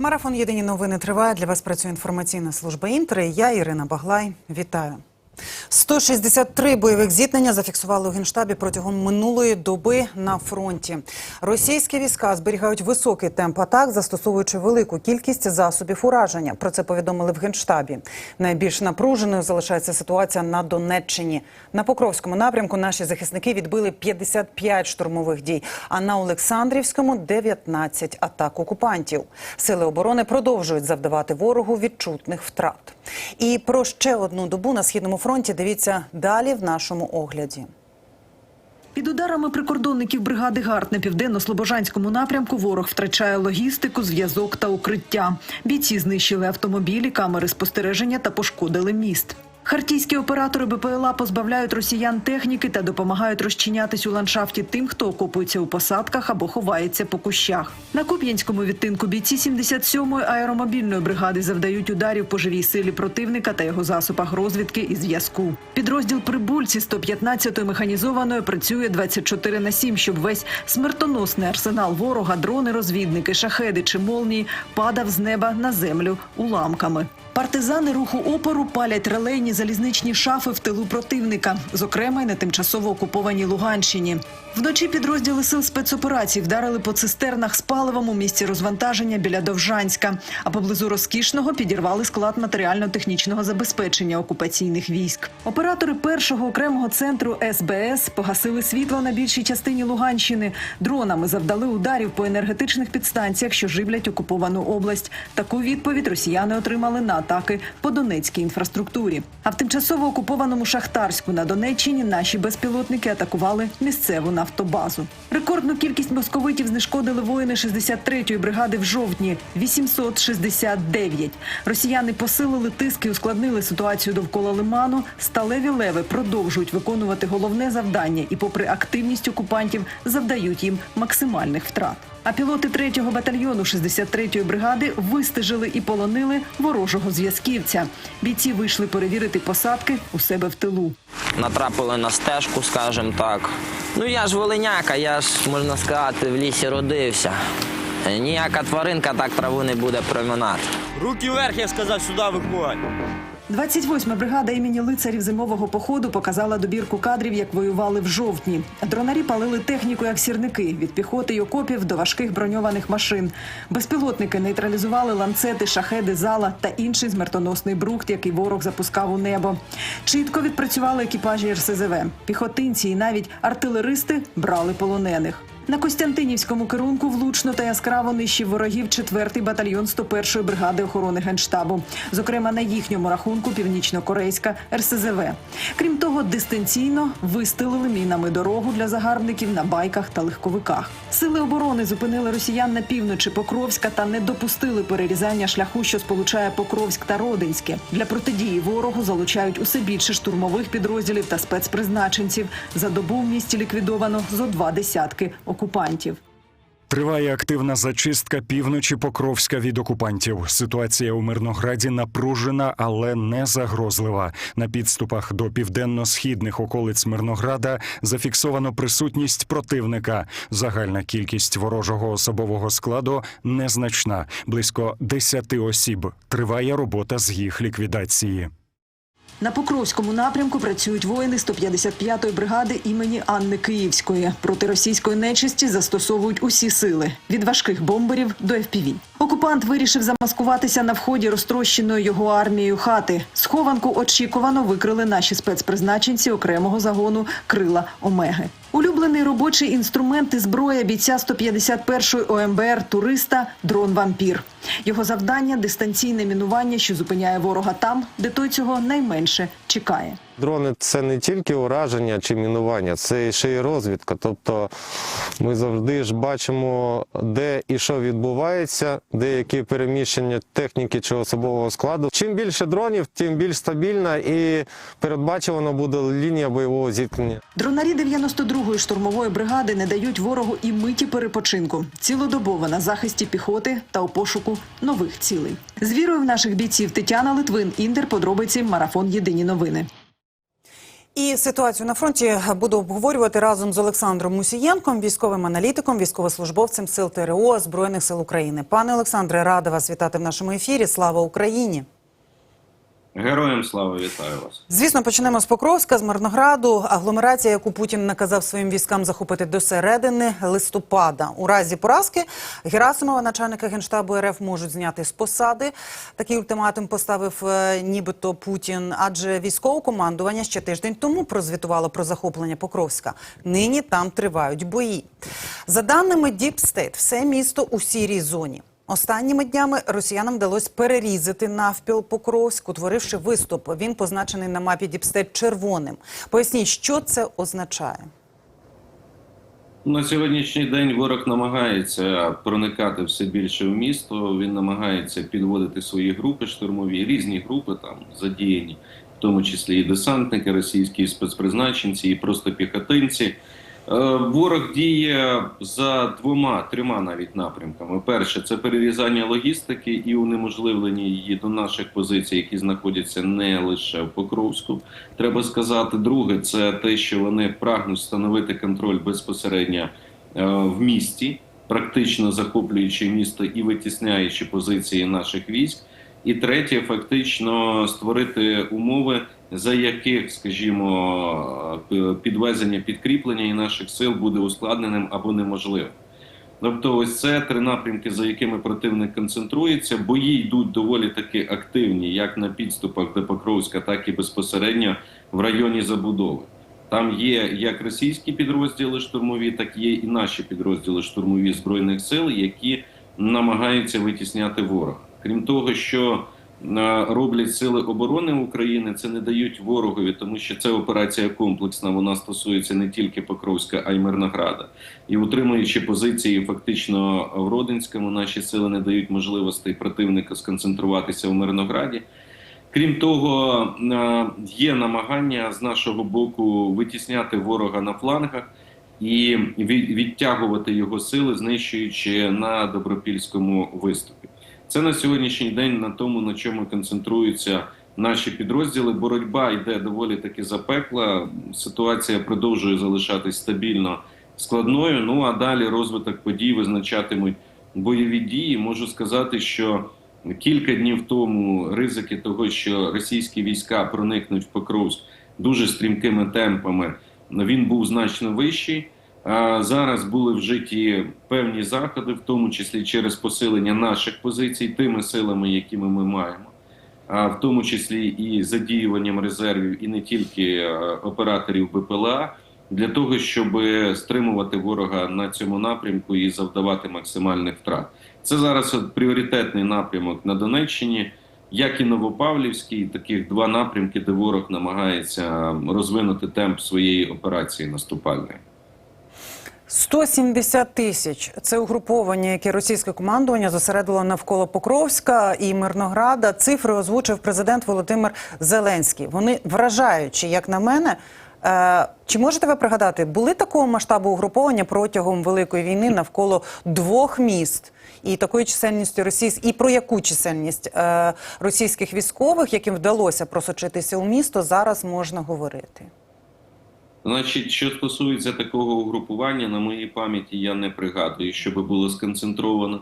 Марафон Єдині новини триває. Для вас працює інформаційна служба інтри. Я Ірина Баглай. Вітаю. 163 бойових зіткнення зафіксували у генштабі протягом минулої доби на фронті. Російські війська зберігають високий темп атак, застосовуючи велику кількість засобів ураження. Про це повідомили в генштабі. Найбільш напруженою залишається ситуація на Донеччині. На Покровському напрямку наші захисники відбили 55 штурмових дій, а на Олександрівському 19 атак окупантів. Сили оборони продовжують завдавати ворогу відчутних втрат. І про ще одну добу на східному фронті дивіться далі в нашому огляді. Під ударами прикордонників бригади ГАРД на південно-слобожанському напрямку ворог втрачає логістику, зв'язок та укриття. Бійці знищили автомобілі, камери спостереження та пошкодили міст. Хартійські оператори БПЛА позбавляють росіян техніки та допомагають розчинятись у ландшафті тим, хто окопується у посадках або ховається по кущах. На Куп'янському відтинку бійці 77-ї аеромобільної бригади завдають ударів по живій силі противника та його засобах розвідки і зв'язку. Підрозділ прибульці 115-ї механізованої працює 24 на 7, щоб весь смертоносний арсенал ворога, дрони, розвідники, шахеди чи молнії падав з неба на землю уламками. Партизани руху опору палять релейні залізничні шафи в тилу противника, зокрема й на тимчасово окупованій Луганщині. Вночі підрозділи сил спецоперацій вдарили по цистернах з паливом у місці розвантаження біля Довжанська, а поблизу розкішного підірвали склад матеріально-технічного забезпечення окупаційних військ. Оператори першого окремого центру СБС погасили світло на більшій частині Луганщини. Дронами завдали ударів по енергетичних підстанціях, що живлять окуповану область. Таку відповідь росіяни отримали на атаки по Донецькій інфраструктурі. А в тимчасово окупованому Шахтарську на Донеччині наші безпілотники атакували місцеву нафтобазу. Рекордну кількість московитів знешкодили воїни 63-ї бригади в жовтні 869. Росіяни посилили тиск і ускладнили ситуацію довкола лиману. Сталеві леви продовжують виконувати головне завдання і, попри активність окупантів, завдають їм максимальних втрат. А пілоти 3-го батальйону 63-ї бригади вистежили і полонили ворожого зв'язківця. Бійці вийшли перевірити посадки у себе в тилу. Натрапили на стежку, скажімо так. Ну я ж волиняка, я ж, можна сказати, в лісі родився. Е, Ніяка тваринка так траву не буде проминати. Руки вверх, я сказав, сюди виходь. 28-ма бригада імені лицарів зимового походу показала добірку кадрів, як воювали в жовтні. Дронарі палили техніку як сірники від піхоти й окопів до важких броньованих машин. Безпілотники нейтралізували ланцети, шахеди, зала та інший смертоносний брухт, який ворог запускав у небо. Чітко відпрацювали екіпажі РСЗВ. Піхотинці і навіть артилеристи брали полонених. На Костянтинівському керунку влучно та яскраво нищив ворогів 4-й батальйон 101-ї бригади охорони генштабу. Зокрема, на їхньому рахунку північно-корейська РСЗВ. Крім того, дистанційно вистелили мінами дорогу для загарбників на байках та легковиках. Сили оборони зупинили росіян на півночі Покровська та не допустили перерізання шляху, що сполучає Покровськ та Родинське. Для протидії ворогу залучають усе більше штурмових підрозділів та спецпризначенців. За добу в місті ліквідовано зо два десятки окупантів. Триває активна зачистка півночі Покровська від окупантів. Ситуація у Мирнограді напружена, але не загрозлива. На підступах до південно-східних околиць Мирнограда зафіксовано присутність противника. Загальна кількість ворожого особового складу незначна близько 10 осіб. Триває робота з їх ліквідації. На Покровському напрямку працюють воїни 155-ї бригади імені Анни Київської. Проти російської нечисті застосовують усі сили від важких бомберів до ФПВ. Окупант вирішив замаскуватися на вході розтрощеної його армією хати. Схованку очікувано викрили наші спецпризначенці окремого загону Крила Омеги. Улюблений робочий інструмент і зброя бійця 151-ї ОМБР туриста дрон вампір. Його завдання дистанційне мінування, що зупиняє ворога там, де той цього найменше чекає. Дрони це не тільки ураження чи мінування, це ще й розвідка. Тобто ми завжди ж бачимо, де і що відбувається, де які переміщення техніки чи особового складу. Чим більше дронів, тим більш стабільна і передбачувана буде лінія бойового зіткнення. Дронарі 92-ї штурмової бригади не дають ворогу і миті перепочинку. Цілодобово на захисті піхоти та у пошуку нових цілей. З вірою в наших бійців Тетяна Литвин, Індер, подробиці, марафон Єдині новини. І ситуацію на фронті буду обговорювати разом з Олександром Мусієнком, військовим аналітиком, військовослужбовцем сил ТРО Збройних сил України. Пане Олександре, рада вас вітати в нашому ефірі. Слава Україні! Героям слава вітаю вас. Звісно, почнемо з Покровська, з Мирнограду. Агломерація, яку Путін наказав своїм військам захопити до середини листопада. У разі поразки Герасимова, начальника генштабу РФ, можуть зняти з посади. Такий ультиматум поставив е, нібито Путін, адже військове командування ще тиждень тому прозвітувало про захоплення Покровська. Нині там тривають бої. За даними State, все місто у сірій зоні. Останніми днями росіянам вдалося перерізати навпіл Покровськ, утворивши виступ. Він позначений на мапі Діпстейт червоним. Поясніть, що це означає. На сьогоднішній день ворог намагається проникати все більше в місто. Він намагається підводити свої групи штурмові, різні групи там задіяні, в тому числі і десантники, російські спецпризначенці, і просто піхотинці. Е, Ворог діє за двома трьома навіть напрямками. Перше це перерізання логістики і унеможливлення її до наших позицій, які знаходяться не лише в Покровську. Треба сказати, друге, це те, що вони прагнуть встановити контроль безпосередньо е, в місті, практично захоплюючи місто і витісняючи позиції наших військ. І третє, фактично створити умови, за яких, скажімо, е, підвезення підкріплення і наших сил буде ускладненим або неможливим. Тобто, ось це три напрямки, за якими противник концентрується. Бої йдуть доволі таки активні, як на підступах до Покровська, так і безпосередньо в районі забудови. Там є як російські підрозділи штурмові, так є і наші підрозділи штурмові збройних сил, які намагаються витісняти ворога. Крім того, що е, роблять сили оборони України, це не дають ворогові, тому що це операція комплексна. Вона стосується не тільки Покровська, а й Мирнограда. І утримуючи позиції фактично в Родинському, наші сили не дають можливостей противника сконцентруватися в Мирнограді. Крім того, е, є намагання з нашого боку витісняти ворога на флангах і відтягувати його сили, знищуючи на добропільському виступі. Це на сьогоднішній день на тому, на чому концентруються наші підрозділи. Боротьба йде доволі таки запекла. Ситуація продовжує залишатись стабільно складною. Ну а далі розвиток подій визначатимуть бойові дії. Можу сказати, що кілька днів тому ризики того, що російські війська проникнуть в Покровськ дуже стрімкими темпами, він був значно вищий. Зараз були вжиті певні заходи, в тому числі через посилення наших позицій тими силами, якими ми маємо, а в тому числі і задіюванням резервів, і не тільки е, операторів БПЛА, для того, щоб стримувати ворога на цьому напрямку і завдавати максимальних втрат. Це зараз пріоритетний напрямок на Донеччині, як і Новопавлівський, таких два напрямки, де ворог намагається розвинути темп своєї операції наступальної. 170 тисяч це угруповання, яке російське командування зосередило навколо Покровська і Мирнограда. Цифри озвучив президент Володимир Зеленський. Вони вражаючі, як на мене. Е, Чи можете ви пригадати, були такого масштабу угруповання протягом великої війни навколо двох міст і такої чисельності російських, і про яку чисельність е, російських військових, яким вдалося просочитися у місто, зараз можна говорити? Значить, що стосується такого угрупування, на моїй пам'яті я не пригадую, щоб було сконцентровано.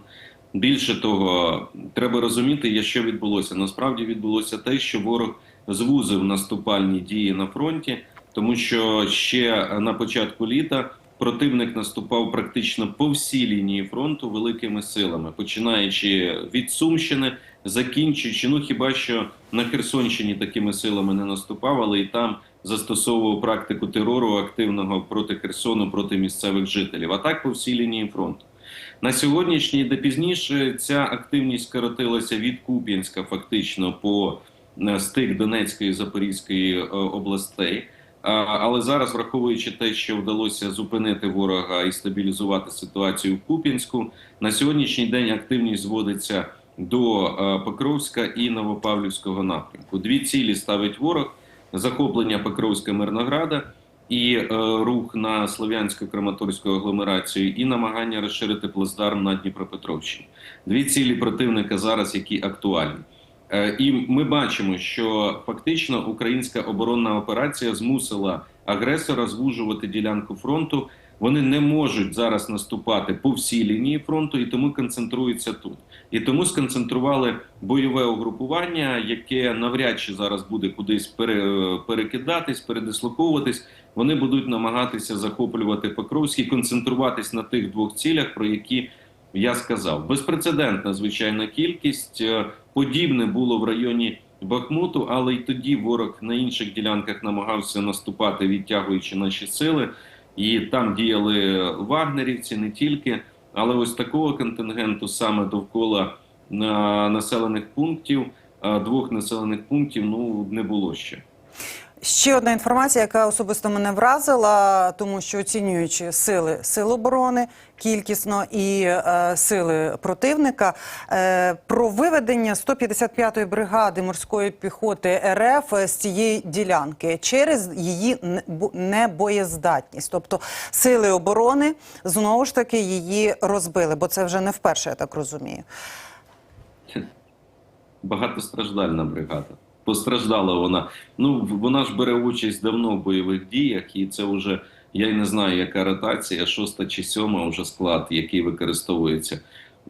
Більше того, треба розуміти, що відбулося. Насправді відбулося те, що ворог звузив наступальні дії на фронті, тому що ще на початку літа противник наступав практично по всій лінії фронту великими силами, починаючи від Сумщини, закінчуючи, ну хіба що на Херсонщині такими силами не наступав, але і там застосовував практику терору активного проти Херсону, проти місцевих жителів. А так по всій лінії фронту. На сьогоднішній, де пізніше, ця активність скоротилася від Куп'янська фактично по е, стик Донецької і Запорізької е, областей. Але зараз, враховуючи те, що вдалося зупинити ворога і стабілізувати ситуацію в Куп'янську, на сьогоднішній день активність зводиться до е, Покровська і Новопавлівського напрямку. Дві цілі ставить ворог: захоплення Покровська Мирнограда і е, рух на слов'янсько-краматорську агломерацію, і намагання розширити плацдарм на Дніпропетровщині. Дві цілі противника зараз, які актуальні. Е, І ми бачимо, що фактично українська оборонна операція змусила агресора звужувати ділянку фронту. Вони не можуть зараз наступати по всій лінії фронту і тому концентруються тут. І тому сконцентрували бойове угрупування, яке навряд чи зараз буде кудись пере, перекидатись, передислоковуватись. Вони будуть намагатися захоплювати Покровський, концентруватись на тих двох цілях, про які я сказав. Безпрецедентна звичайна кількість. Е, Подібне було в районі Бахмуту, але й тоді ворог на інших ділянках намагався наступати, відтягуючи наші сили. І там діяли вагнерівці не тільки, але ось такого контингенту саме довкола населених пунктів, двох населених пунктів, ну не було ще. Ще одна інформація, яка особисто мене вразила, тому що оцінюючи сили сил оборони кількісно і е, сили противника, е, про виведення 155-ї бригади морської піхоти РФ з цієї ділянки через її небоєздатність. Тобто сили оборони знову ж таки її розбили, бо це вже не вперше, я так розумію. багатостраждальна бригада. Постраждала вона. Ну вона ж бере участь давно в бойових діях, і це вже я й не знаю, яка ротація, шоста чи сьома вже склад, який використовується.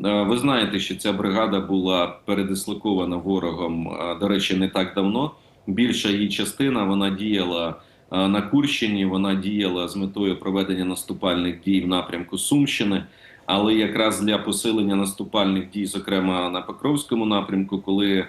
Е, Ви знаєте, що ця бригада була передислокована ворогом, е, до речі, не так давно. Більша її частина вона діяла е, на Курщині, вона діяла з метою проведення наступальних дій в напрямку Сумщини. Але якраз для посилення наступальних дій, зокрема на Покровському напрямку, коли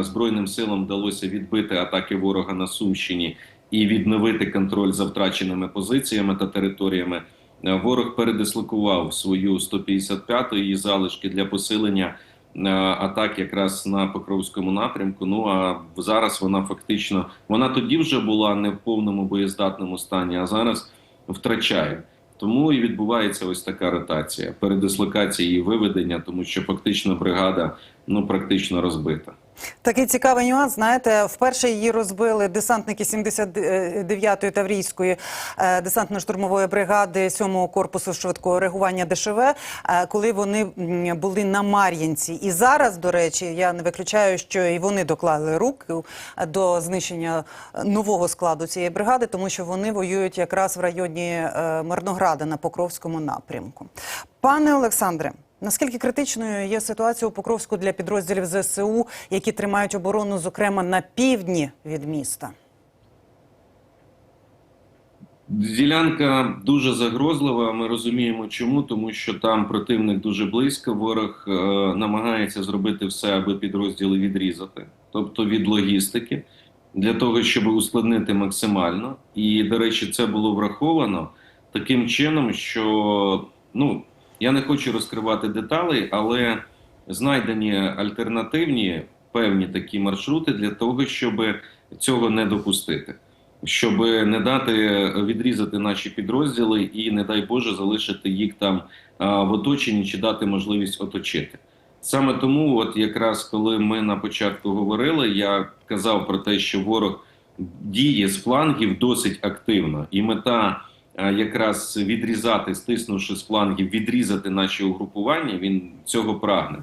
Збройним силам вдалося відбити атаки ворога на Сумщині і відновити контроль за втраченими позиціями та територіями, е, ворог передислокував свою 155-ту її залишки для посилення е, атак якраз на Покровському напрямку. Ну а зараз вона фактично вона тоді вже була не в повному боєздатному стані, а зараз втрачає. Тому і відбувається ось така ротація, передислокація і виведення, тому що фактично бригада ну практично розбита. Такий цікавий нюанс. Знаєте, вперше її розбили десантники 79-ї Таврійської е, десантно-штурмової бригади 7-го корпусу швидкого реагування ДШВ, е, коли вони були на Мар'їнці. І зараз, до речі, я не виключаю, що і вони доклали руки до знищення нового складу цієї бригади, тому що вони воюють якраз в районі е, Мирнограда на Покровському напрямку. Пане Олександре. Наскільки критичною є ситуація у Покровську для підрозділів ЗСУ, які тримають оборону, зокрема на півдні від міста? Ділянка дуже загрозлива. Ми розуміємо, чому, тому що там противник дуже близько. Ворог е, намагається зробити все, аби підрозділи відрізати, тобто від логістики, для того, щоб ускладнити максимально. І, до речі, це було враховано таким чином, що ну я не хочу розкривати деталі, але знайдені альтернативні певні такі маршрути для того, щоб цього не допустити щоб не дати відрізати наші підрозділи і, не дай Боже, залишити їх там в оточенні чи дати можливість оточити. Саме тому, от якраз коли ми на початку говорили, я казав про те, що ворог діє з флангів досить активно, і мета якраз відрізати, стиснувши з флангів, відрізати наші угрупування. Він цього прагне.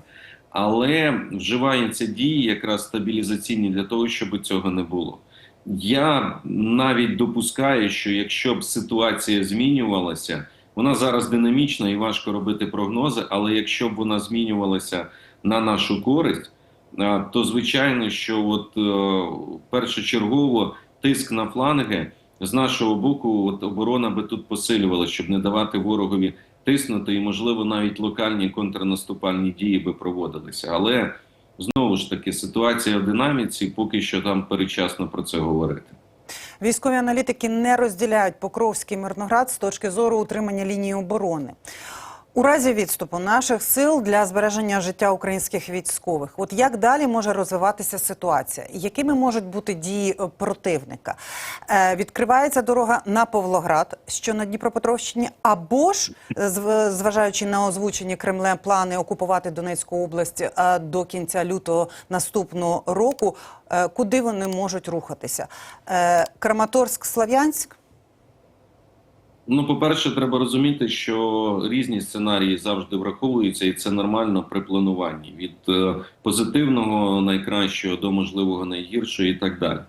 Але вживаються дії якраз стабілізаційні для того, щоб цього не було. Я навіть допускаю, що якщо б ситуація змінювалася, вона зараз динамічна і важко робити прогнози. Але якщо б вона змінювалася на нашу користь, то звичайно, що от е, першочергово тиск на фланги з нашого боку, от оборона би тут посилювала, щоб не давати ворогові тиснути, і можливо навіть локальні контрнаступальні дії би проводилися. Але Знову ж таки, ситуація в динаміці, поки що там перечасно про це говорити. Військові аналітики не розділяють Покровський Мирноград з точки зору утримання лінії оборони. У разі відступу наших сил для збереження життя українських військових, от як далі може розвиватися ситуація? Якими можуть бути дії е, противника? Е, відкривається дорога на Павлоград, що на Дніпропетровщині, або ж, е, зважаючи на озвучені Кремлем плани окупувати Донецьку область е, до кінця лютого наступного року, куди вони можуть рухатися? Е, Краматорськ, Слав'янськ? Ну, по-перше, треба розуміти, що різні сценарії завжди враховуються, і це нормально при плануванні від е, позитивного найкращого до можливого найгіршого і так далі.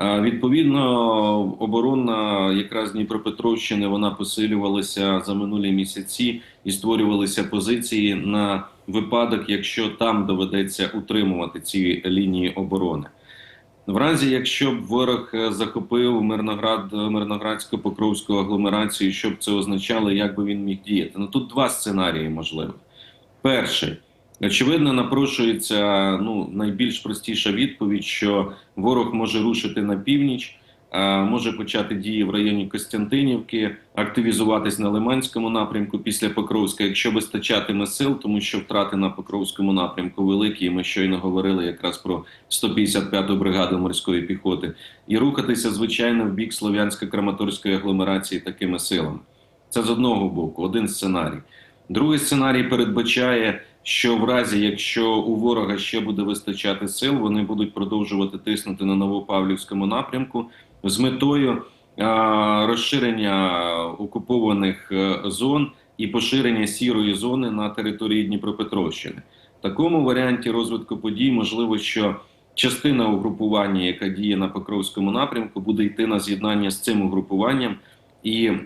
Відповідно, оборона якраз Дніпропетровщини вона посилювалася за минулі місяці і створювалися позиції на випадок, якщо там доведеться утримувати ці лінії оборони. В разі, якщо б ворог е, захопив Мирноград, Мирноградську Покровську агломерацію, що б це означало, як би він міг діяти? Ну тут два сценарії можливі. Перший, очевидно, напрошується ну, найбільш простіша відповідь, що ворог може рушити на північ, може почати дії в районі Костянтинівки, активізуватись на Лиманському напрямку після Покровська, якщо вистачатиме сил, тому що втрати на Покровському напрямку великі. і Ми щойно говорили якраз про 155-ту бригаду морської піхоти, і рухатися звичайно в бік Слов'янсько-Краматорської агломерації такими силами. Це з одного боку, один сценарій. Другий сценарій передбачає, що в разі, якщо у ворога ще буде вистачати сил, вони будуть продовжувати тиснути на Новопавлівському напрямку з метою розширення окупованих е, зон і поширення сірої зони на території Дніпропетровщини. В такому варіанті розвитку подій можливо, що частина угрупування, яка діє на Покровському напрямку, буде йти на з'єднання з цим угрупуванням і е,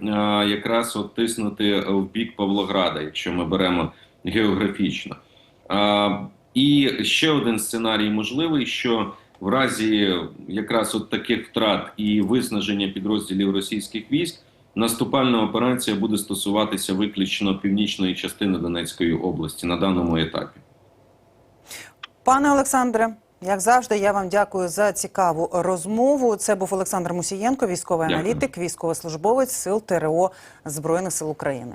якраз от тиснути в бік Павлограда, якщо ми беремо географічно. А, і ще один сценарій можливий, що в разі якраз от таких втрат і виснаження підрозділів російських військ наступальна операція буде стосуватися виключно північної частини Донецької області на даному етапі. Пане Олександре, як завжди, я вам дякую за цікаву розмову. Це був Олександр Мусієнко, військовий Дякую. аналітик, військовослужбовець сил ТРО Збройних сил України.